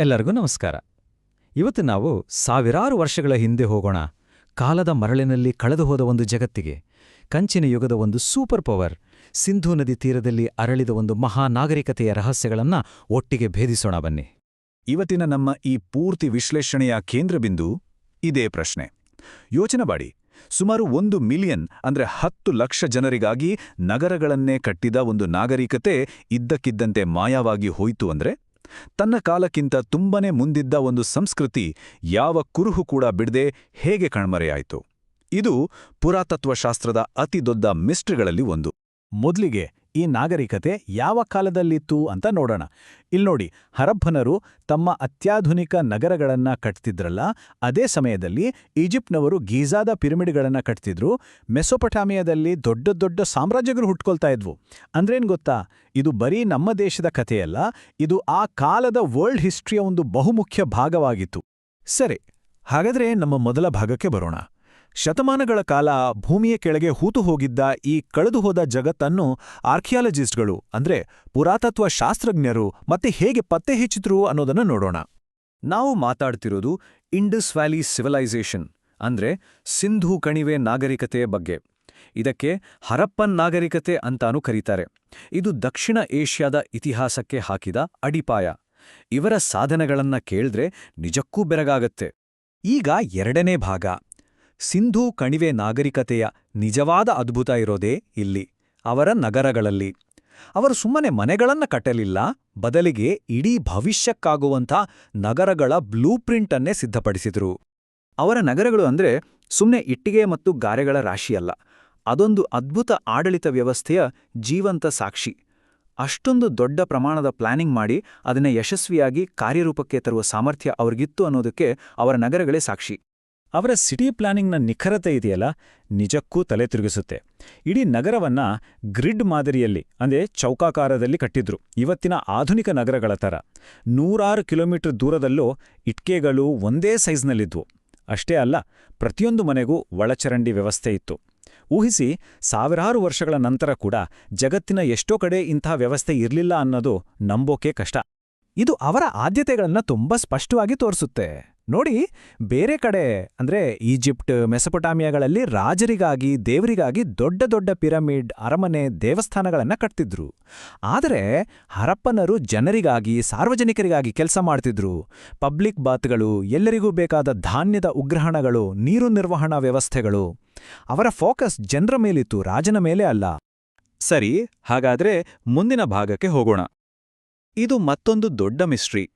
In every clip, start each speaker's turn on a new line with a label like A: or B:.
A: ಎಲ್ಲರಿಗೂ ನಮಸ್ಕಾರ. ಇವತ್ತು ನಾವು ಸಾವಿರಾರು ವರ್ಷಗಳ ಹಿಂದೆ ಹೋಗೋಣ. ಕಾಲದ ಮರಳಿನಲ್ಲಿ ಕಳೆದು ಹೋದ ಒಂದು ಜಗತ್ತಿಗೆ. ಕಂಚಿನ ಯುಗದ ಒಂದು ಸೂಪರ್ ಪವರ್. ಸಿಂಧೂ ನದಿ ತೀರದಲ್ಲಿ ಅರಳಿದ ಒಂದು ಮಹಾನಾಗರಿಕತೆಯ ರಹಸ್ಯಗಳನ್ನ ಒಟ್ಟಿಗೆ ಭೇದಿಸೋಣ ಬನ್ನಿ.
B: ಇವತ್ತಿನ ನಮ್ಮ ಈ ಪೂರ್ತಿ ವಿಶ್ಲೇಷಣೆಯ ಕೇಂದ್ರಬಿಂದು ಇದೇ ಪ್ರಶ್ನೆ. ಯೋಚನೆ ಮಾಡಿ. ಸುಮಾರು ಒಂದು ಮಿಲಿಯನ್ ಅಂದ್ರೆ ಹತ್ತು ಲಕ್ಷ ಜನರಿಗಾಗಿ ನಗರಗಳನ್ನೇ ಕಟ್ಟಿದ ಒಂದು ನಾಗರಿಕತೆ ಇದ್ದಕ್ಕಿದ್ದಂತೆ ಮಾಯವಾಗಿ ಹೋಯಿತು ಅಂದ್ರೆ? ತನ್ನ ಕಾಲಕ್ಕಿಂತ ತುಂಬನೇ ಮುಂದಿದ್ದ ಒಂದು ಸಂಸ್ಕೃತಿ ಯಾವ ಕುರುಹು ಕೂಡ ಬಿಡದೆ ಹೇಗೆ ಕಣ್ಮರೆಯಾಯಿತು. ಇದು ಪುರಾತತ್ವಶಾಸ್ತ್ರದ ಅತಿದೊಡ್ಡ ಮಿಸ್ಟ್ರಿಗಳಲ್ಲಿ ಒಂದು.
C: ಮೊದಲಿಗೆ ಈ ನಾಗರಿಕತೆ ಯಾವ ಕಾಲದಲ್ಲಿತ್ತು ಅಂತ ನೋಡೋಣ. ಇಲ್ನೋಡಿ ಹರಬ್ಬನರು ತಮ್ಮ ಅತ್ಯಾಧುನಿಕ ನಗರಗಳನ್ನು ಕಟ್ತಿದ್ರಲ್ಲ, ಅದೇ ಸಮಯದಲ್ಲಿ ಈಜಿಪ್ಟ್ನವರು ಗೀಜಾದ ಪಿರಮಿಡ್ಗಳನ್ನು ಕಟ್ತಿದ್ರು ಮೆಸೊಪಟಾಮಿಯಾದಲ್ಲಿ ದೊಡ್ಡ ದೊಡ್ಡ ಸಾಮ್ರಾಜ್ಯಗಳು ಹುಟ್ಕೊಳ್ತಾ ಇದ್ವು. ಅಂದ್ರೇನು ಗೊತ್ತಾ, ಇದು ಬರೀ ನಮ್ಮ ದೇಶದ ಕಥೆಯಲ್ಲ, ಇದು ಆ ಕಾಲದ ವರ್ಲ್ಡ್ ಹಿಸ್ಟ್ರಿಯ ಒಂದು ಬಹುಮುಖ್ಯ ಭಾಗವಾಗಿತ್ತು.
B: ಸರಿ, ಹಾಗಾದ್ರೆ ನಮ್ಮ ಮೊದಲ ಭಾಗಕ್ಕೆ ಬರೋಣ. ಶತಮಾನಗಳ ಕಾಲ ಭೂಮಿಯ ಕೆಳಗೆ ಹೂತು ಹೋಗಿದ್ದ ಈ ಕಳೆದುಹೋದ ಜಗತ್ತನ್ನು ಆರ್ಕಿಯಾಲಜಿಸ್ಟ್ಗಳು, ಅಂದ್ರೆ ಪುರಾತತ್ವ ಶಾಸ್ತ್ರಜ್ಞರು ಮತ್ತೆ ಹೇಗೆ ಪತ್ತೆ ಹೆಚ್ಚಿದ್ರು ಅನ್ನೋದನ್ನು ನೋಡೋಣ. ನಾವು ಮಾತಾಡ್ತಿರೋದು ಇಂಡಸ್ ವ್ಯಾಲಿ ಸಿವಿಲೈಸೇಷನ್, ಅಂದ್ರೆ ಸಿಂಧೂ ಕಣಿವೆ ನಾಗರಿಕತೆಯ ಬಗ್ಗೆ. ಇದಕ್ಕೆ ಹರಪ್ಪನ್ ನಾಗರಿಕತೆ ಅಂತಾನೂ ಕರೀತಾರೆ. ಇದು ದಕ್ಷಿಣ ಏಷ್ಯಾದ ಇತಿಹಾಸಕ್ಕೆ ಹಾಕಿದ ಅಡಿಪಾಯ. ಇವರ ಸಾಧನೆಗಳನ್ನ ಕೇಳಿದ್ರೆ ನಿಜಕ್ಕೂ ಬೆರಗಾಗತ್ತೆ. ಈಗ ಎರಡನೇ ಭಾಗ. ಸಿಂಧೂ ಕಣಿವೆ ನಾಗರಿಕತೆಯ ನಿಜವಾದ ಅದ್ಭುತ ಇರೋದೇ ಇಲ್ಲಿ, ಅವರ ನಗರಗಳಲ್ಲಿ. ಅವರು ಸುಮ್ಮನೆ ಮನೆಗಳನ್ನ ಕಟ್ಟಲಿಲ್ಲ, ಬದಲಿಗೆ ಇಡೀ ಭವಿಷ್ಯಕ್ಕಾಗುವಂಥ ನಗರಗಳ ಬ್ಲೂ ಪ್ರಿಂಟನ್ನೇ ಸಿದ್ಧಪಡಿಸಿದರು. ಅವರ ನಗರಗಳು ಅಂದ್ರೆ ಸುಮ್ಮನೆ ಇಟ್ಟಿಗೆ ಮತ್ತು ಗಾರೆಗಳ ರಾಶಿಯಲ್ಲ, ಅದೊಂದು ಅದ್ಭುತ ಆಡಳಿತ ವ್ಯವಸ್ಥೆಯ ಜೀವಂತ ಸಾಕ್ಷಿ. ಅಷ್ಟೊಂದು ದೊಡ್ಡ ಪ್ರಮಾಣದ ಪ್ಲಾನಿಂಗ್ ಮಾಡಿ ಅದನ್ನ ಯಶಸ್ವಿಯಾಗಿ ಕಾರ್ಯರೂಪಕ್ಕೆ ತರುವ ಸಾಮರ್ಥ್ಯ ಅವ್ರಿಗಿತ್ತು ಅನ್ನೋದಕ್ಕೆ ಅವರ ನಗರಗಳೇ ಸಾಕ್ಷಿ.
C: ಅವರ ಸಿಟಿ ಪ್ಲಾನಿಂಗ್ನ ನಿಖರತೆ ಇದೆಯಲ್ಲ? ನಿಜಕ್ಕೂ ತಲೆ ತಿರುಗಿಸುತ್ತೆ. ಇಡೀ ನಗರವನ್ನ ಗ್ರಿಡ್ ಮಾದರಿಯಲ್ಲಿ, ಅಂದರೆ ಚೌಕಾಕಾರದಲ್ಲಿ ಕಟ್ಟಿದ್ರು. ಇವತ್ತಿನ ಆಧುನಿಕ ನಗರಗಳ ಥರ. ನೂರಾರು ಕಿಲೋಮೀಟರ್ ದೂರದಲ್ಲೂ ಇಟ್ಕೆಗಳು ಒಂದೇ ಸೈಜ್ನಲ್ಲಿದ್ವು. ಅಷ್ಟೇ ಅಲ್ಲ, ಪ್ರತಿಯೊಂದು ಮನೆಗೂ ಒಳಚರಂಡಿ ವ್ಯವಸ್ಥೆ ಇತ್ತು. ಊಹಿಸಿ, ಸಾವಿರಾರು ವರ್ಷಗಳ ನಂತರ ಕೂಡ ಜಗತ್ತಿನ ಎಷ್ಟೋ ಕಡೆ ಇಂಥ ವ್ಯವಸ್ಥೆ ಇರಲಿಲ್ಲ ಅನ್ನೋದು ನಂಬೋಕೆ ಕಷ್ಟ. ಇದು ಅವರ ಆದ್ಯತೆಗಳನ್ನು ತುಂಬಾ ಸ್ಪಷ್ಟವಾಗಿ ತೋರಿಸುತ್ತೆ. ನೋಡಿ, ಬೇರೆ ಕಡೆ ಅಂದ್ರೆ ಈಜಿಪ್ಟ್, ಮೆಸಪೊಟಾಮಿಯಾಗಳಲ್ಲಿ ರಾಜರಿಗಾಗಿ, ದೇವರಿಗಾಗಿ ದೊಡ್ಡ ದೊಡ್ಡ ಪಿರಮಿಡ್, ಅರಮನೆ ದೇವಸ್ಥಾನಗಳನ್ನ ಕಟ್ತಿದ್ರು. ಆದರೆ ಹರಪ್ಪನರು ಜನರಿಗಾಗಿ, ಸಾರ್ವಜನಿಕರಿಗಾಗಿ ಕೆಲಸ ಮಾಡ್ತಿದ್ರು. ಪಬ್ಲಿಕ್ ಬಾತ್ಗಳು, ಎಲ್ಲರಿಗೂ ಬೇಕಾದ ಧಾನ್ಯದ ಉಗ್ರಹಣಗಳು, ನೀರು ನಿರ್ವಹಣಾ ವ್ಯವಸ್ಥೆಗಳು. ಅವರ ಫೋಕಸ್ ಜನರ ಮೇಲಿತ್ತು, ರಾಜನ ಮೇಲೆ ಅಲ್ಲ.
B: ಸರಿ, ಹಾಗಾದ್ರೆ ಮುಂದಿನ ಭಾಗಕ್ಕೆ ಹೋಗೋಣ. ಇದು ಮತ್ತೊಂದು ದೊಡ್ಡ ಮಿಸ್ಟ್ರಿ.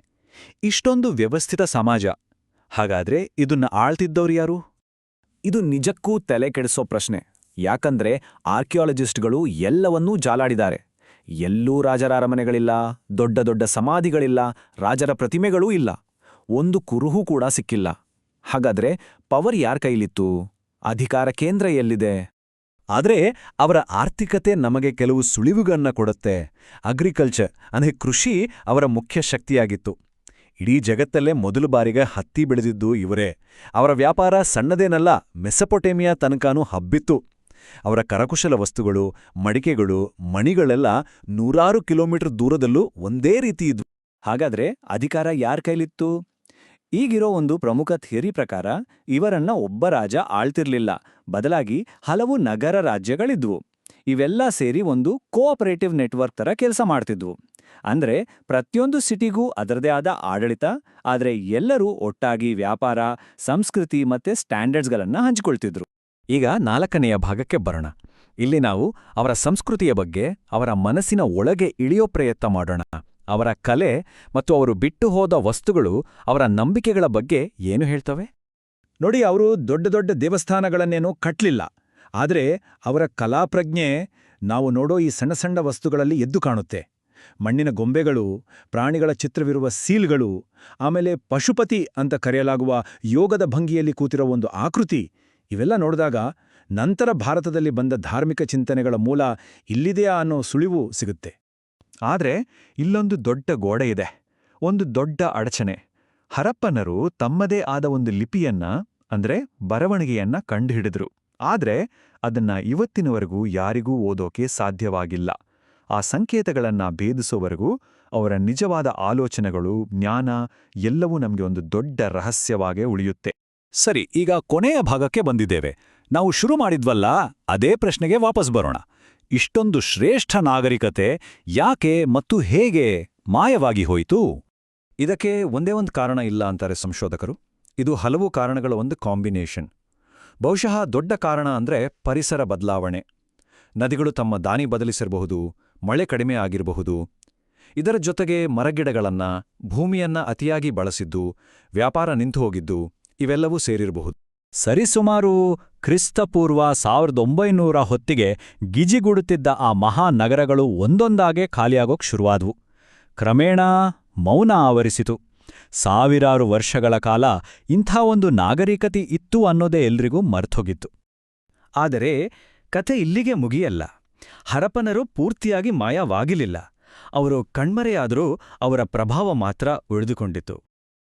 B: ಇಷ್ಟೊಂದು ವ್ಯವಸ್ಥಿತ ಸಮಾಜ. ಹಾಗಾದ್ರೆ ಇದನ್ನ ಆಳ್ತಿದ್ದವ್ರು ಯಾರು? ಇದು ನಿಜಕ್ಕೂ ತಲೆ ಕೆಡಿಸೋ ಪ್ರಶ್ನೆ. ಯಾಕಂದ್ರೆ ಆರ್ಕಿಯಾಲಜಿಸ್ಟ್ಗಳು ಎಲ್ಲವನ್ನೂ ಜಾಲಾಡಿದ್ದಾರೆ. ಎಲ್ಲೂ ರಾಜರ ಅರಮನೆಗಳಿಲ್ಲ, ದೊಡ್ಡ ದೊಡ್ಡ ಸಮಾಧಿಗಳಿಲ್ಲ, ರಾಜರ ಪ್ರತಿಮೆಗಳೂ ಇಲ್ಲ. ಒಂದು ಕುರುಹು ಕೂಡ ಸಿಕ್ಕಿಲ್ಲ. ಹಾಗಾದ್ರೆ ಪವರ್ ಯಾರ ಕೈಲಿತ್ತು? ಅಧಿಕಾರ ಕೇಂದ್ರ ಎಲ್ಲಿದೆ? ಆದ್ರೆ ಅವರ ಆರ್ಥಿಕತೆ ನಮಗೆ ಕೆಲವು ಸುಳಿವುಗಳನ್ನ ಕೊಡುತ್ತೆ. ಅಗ್ರಿಕಲ್ಚರ್, ಅಂದ್ರೆ ಕೃಷಿ ಅವರ ಮುಖ್ಯ ಶಕ್ತಿಯಾಗಿತ್ತು. ಇಡೀ ಜಗತ್ತಲ್ಲೇ ಮೊದಲು ಬಾರಿಗೆ ಹತ್ತಿ ಬೆಳೆದಿದ್ದು ಇವರೇ. ಅವರ ವ್ಯಾಪಾರ ಸಣ್ಣದೇನಲ್ಲ, ಮೆಸಪೊಟೇಮಿಯಾ ತನಕನೂ ಹಬ್ಬಿತ್ತು. ಅವರ ಕರಕುಶಲ ವಸ್ತುಗಳು, ಮಡಿಕೆಗಳು, ಮಣಿಗಳೆಲ್ಲ ನೂರಾರು ಕಿಲೋಮೀಟರ್ ದೂರದಲ್ಲೂ ಒಂದೇ ರೀತಿ ಇದ್ವು. ಹಾಗಾದ್ರೆ ಅಧಿಕಾರ ಯಾರ ಕೈಲಿತ್ತು? ಈಗಿರೋ ಒಂದು ಪ್ರಮುಖ ಥಿಯರಿ ಪ್ರಕಾರ, ಇವರನ್ನ ಒಬ್ಬ ರಾಜ ಆಳ್ತಿರ್ಲಿಲ್ಲ. ಬದಲಾಗಿ ಹಲವು ನಗರ ರಾಜ್ಯಗಳಿದ್ವು. ಇವೆಲ್ಲ ಸೇರಿ ಒಂದು ಕೋಆಪರೇಟಿವ್ ನೆಟ್ವರ್ಕ್ ತರ ಕೆಲಸ ಮಾಡ್ತಿದ್ವು. ಅಂದ್ರೆ ಪ್ರತಿಯೊಂದು ಸಿಟಿಗೂ ಅದರದೇ ಆದ ಆಡಳಿತ, ಆದರೆ ಎಲ್ಲರೂ ಒಟ್ಟಾಗಿ ವ್ಯಾಪಾರ, ಸಂಸ್ಕೃತಿ ಮತ್ತೆ ಸ್ಟ್ಯಾಂಡರ್ಡ್ಸ್ಗಳನ್ನು ಹಂಚಿಕೊಳ್ತಿದ್ರು. ಈಗ ನಾಲ್ಕನೆಯ ಭಾಗಕ್ಕೆ ಬರೋಣ. ಇಲ್ಲಿ ನಾವು ಅವರ ಸಂಸ್ಕೃತಿಯ ಬಗ್ಗೆ, ಅವರ ಮನಸ್ಸಿನ ಒಳಗೆ ಇಳಿಯೋ ಪ್ರಯತ್ನ ಮಾಡೋಣ. ಅವರ ಕಲೆ ಮತ್ತು ಅವರು ಬಿಟ್ಟು ಹೋದ ವಸ್ತುಗಳು ಅವರ ನಂಬಿಕೆಗಳ ಬಗ್ಗೆ ಏನು ಹೇಳ್ತವೆ?
C: ನೋಡಿ, ಅವರು ದೊಡ್ಡ ದೊಡ್ಡ ದೇವಸ್ಥಾನಗಳನ್ನೇನೂ ಕಟ್ಲಿಲ್ಲ. ಆದರೆ ಅವರ ಕಲಾಪ್ರಜ್ಞೆ ನಾವು ನೋಡೋ ಈ ಸಣ್ಣ ಸಣ್ಣ ವಸ್ತುಗಳಲ್ಲಿ ಎದ್ದು ಕಾಣುತ್ತೆ. ಮಣ್ಣಿನ ಗೊಂಬೆಗಳು, ಪ್ರಾಣಿಗಳ ಚಿತ್ರವಿರುವ ಸೀಲ್ಗಳು, ಆಮೇಲೆ ಪಶುಪತಿ ಅಂತ ಕರೆಯಲಾಗುವ ಯೋಗದ ಭಂಗಿಯಲ್ಲಿ ಕೂತಿರೋ ಒಂದು ಆಕೃತಿ, ಇವೆಲ್ಲ ನೋಡಿದಾಗ ನಂತರ ಭಾರತದಲ್ಲಿ ಬಂದ ಧಾರ್ಮಿಕ ಚಿಂತನೆಗಳ ಮೂಲ ಇಲ್ಲಿದೆಯಾ ಅನ್ನೋ ಸುಳಿವು ಸಿಗುತ್ತೆ.
B: ಆದ್ರೆ ಇಲ್ಲೊಂದು ದೊಡ್ಡ ಗೋಡೆ ಇದೆ, ಒಂದು ದೊಡ್ಡ ಅಡಚಣೆ. ಹರಪ್ಪನರು ತಮ್ಮದೇ ಆದ ಒಂದು ಲಿಪಿಯನ್ನ, ಅಂದ್ರೆ ಬರವಣಿಗೆಯನ್ನ ಕಂಡುಹಿಡಿದ್ರು. ಆದ್ರೆ ಅದನ್ನ ಇವತ್ತಿನವರೆಗೂ ಯಾರಿಗೂ ಓದೋಕೆ ಸಾಧ್ಯವಾಗಿಲ್ಲ. ಆ ಸಂಕೇತಗಳನ್ನ ಭೇದಿಸೋವರೆಗೂ ಅವರ ನಿಜವಾದ ಆಲೋಚನೆಗಳು, ಜ್ಞಾನ ಎಲ್ಲವೂ ನಮಗೆ ಒಂದು ದೊಡ್ಡ ರಹಸ್ಯವಾಗೇ ಉಳಿಯುತ್ತೆ.
C: ಸರಿ, ಈಗ ಕೊನೆಯ ಭಾಗಕ್ಕೆ ಬಂದಿದ್ದೇವೆ. ನಾವು ಶುರು ಮಾಡಿದ್ವಲ್ಲ, ಅದೇ ಪ್ರಶ್ನೆಗೆ ವಾಪಸ್ ಬರೋಣ. ಇಷ್ಟೊಂದು ಶ್ರೇಷ್ಠ ನಾಗರಿಕತೆ ಯಾಕೆ ಮತ್ತು ಹೇಗೆ ಮಾಯವಾಗಿ ಹೋಯಿತು?
A: ಇದಕ್ಕೆ ಒಂದೇ ಒಂದು ಕಾರಣ ಇಲ್ಲ ಅಂತಾರೆ ಸಂಶೋಧಕರು. ಇದು ಹಲವು ಕಾರಣಗಳ ಒಂದು ಕಾಂಬಿನೇಷನ್. ಬಹುಶಃ ದೊಡ್ಡ ಕಾರಣ ಅಂದ್ರೆ ಪರಿಸರ ಬದಲಾವಣೆ. ನದಿಗಳು ತಮ್ಮ ದಾನಿ ಬದಲಿಸಿರಬಹುದು ಮಳೆ ಕಡಿಮೆ ಆಗಿರಬಹುದು. ಇದರ ಜೊತೆಗೆ ಮರಗಿಡಗಳನ್ನ, ಭೂಮಿಯನ್ನ ಅತಿಯಾಗಿ ಬಳಸಿದ್ದು, ವ್ಯಾಪಾರ ನಿಂತು ಹೋಗಿದ್ದು, ಇವೆಲ್ಲವೂ ಸೇರಿರಬಹುದು.
C: ಸರಿಸುಮಾರು ಕ್ರಿಸ್ತಪೂರ್ವ ಸಾವಿರದ ಒಂಬೈನೂರ ಹೊತ್ತಿಗೆ ಗಿಜಿಗುಡುತ್ತಿದ್ದ ಆ ಮಹಾನಗರಗಳು ಒಂದೊಂದಾಗೆ ಖಾಲಿಯಾಗೋಕ್ ಶುರುವಾದವು. ಕ್ರಮೇಣ ಮೌನ ಆವರಿಸಿತು. ಸಾವಿರಾರು ವರ್ಷಗಳ ಕಾಲ ಇಂಥ ಒಂದು ನಾಗರಿಕತೆ ಇತ್ತು ಅನ್ನೋದೇ ಎಲ್ರಿಗೂ ಮರ್ತೋಗಿತ್ತು
A: ಆದರೆ ಕತೆ ಇಲ್ಲಿಗೆ ಮುಗಿಯಲ್ಲ. ಹರಪನರು ಪೂರ್ತಿಯಾಗಿ ಮಾಯವಾಗಿಲಿಲ್ಲ. ಅವರು ಕಣ್ಮರೆಯಾದರೂ ಅವರ ಪ್ರಭಾವ ಮಾತ್ರ ಉಳಿದುಕೊಂಡಿತು.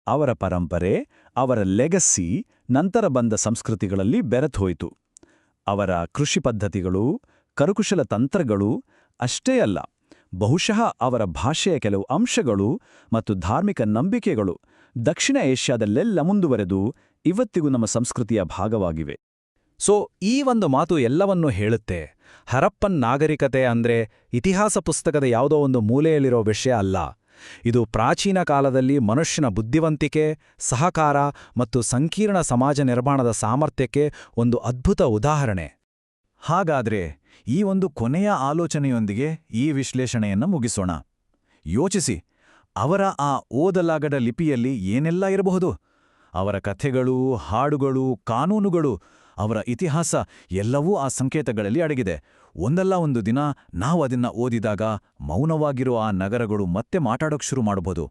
C: ಅವರ ಪರಂಪರೆ, ಅವರ ಲೆಗಸಿ ನಂತರ ಬಂದ ಸಂಸ್ಕೃತಿಗಳಲ್ಲಿ ಬೆರೆತೋಯಿತು. ಅವರ ಕೃಷಿ ಪದ್ಧತಿಗಳು, ಕರಕುಶಲ ತಂತ್ರಗಳು ಅಷ್ಟೇ ಅಲ್ಲ, ಬಹುಶಃ ಅವರ ಭಾಷೆಯ ಕೆಲವು ಅಂಶಗಳು ಮತ್ತು ಧಾರ್ಮಿಕ ನಂಬಿಕೆಗಳು ದಕ್ಷಿಣ ಏಷ್ಯಾದಲ್ಲೆಲ್ಲ ಮುಂದುವರೆದು ಇವತ್ತಿಗೂ ನಮ್ಮ ಸಂಸ್ಕೃತಿಯ ಭಾಗವಾಗಿವೆ.
A: ಸೊ, ಈ ಒಂದು ಮಾತು ಎಲ್ಲವನ್ನೂ ಹೇಳುತ್ತೆ. ಹರಪ್ಪನ್ ನಾಗರಿಕತೆ ಅಂದ್ರೆ ಇತಿಹಾಸ ಪುಸ್ತಕದ ಯಾವುದೋ ಒಂದು ಮೂಲೆಯಲ್ಲಿರೋ ವಿಷಯ ಅಲ್ಲ. ಇದು ಪ್ರಾಚೀನ ಕಾಲದಲ್ಲಿ ಮನುಷ್ಯನ ಬುದ್ಧಿವಂತಿಕೆ, ಸಹಕಾರ ಮತ್ತು ಸಂಕೀರ್ಣ ಸಮಾಜ ನಿರ್ಮಾಣದ ಸಾಮರ್ಥ್ಯಕ್ಕೆ ಒಂದು ಅದ್ಭುತ ಉದಾಹರಣೆ. ಹಾಗಾದ್ರೆ ಈ ಒಂದು ಕೊನೆಯ ಆಲೋಚನೆಯೊಂದಿಗೆ ಈ ವಿಶ್ಲೇಷಣೆಯನ್ನು ಮುಗಿಸೋಣ. ಯೋಚಿಸಿ, ಅವರ ಆ ಓದಲಾಗದ ಲಿಪಿಯಲ್ಲಿ ಏನೆಲ್ಲ ಇರಬಹುದು? ಅವರ ಕಥೆಗಳು, ಹಾಡುಗಳು, ಕಾನೂನುಗಳು ಅವರ ಇತಿಹಾಸ ಎಲ್ಲವೂ ಆ ಸಂಕೇತಗಳಲ್ಲಿ ಅಡಗಿದೆ. ಒಂದಲ್ಲ ಒಂದು ದಿನ ನಾವು ಅದನ್ನ ಓದಿದಾಗ ಮೌನವಾಗಿರುವ ಆ ನಗರಗಳು ಮತ್ತೆ ಮಾತಾಡೋಕ್ ಶುರು ಮಾಡಬಹುದು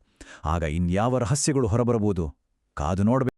A: ಆಗ ಇನ್ಯಾವ ರಹಸ್ಯಗಳು ಹೊರಬರಬಹುದು? ಕಾದು ನೋಡ್ಬೇಕು.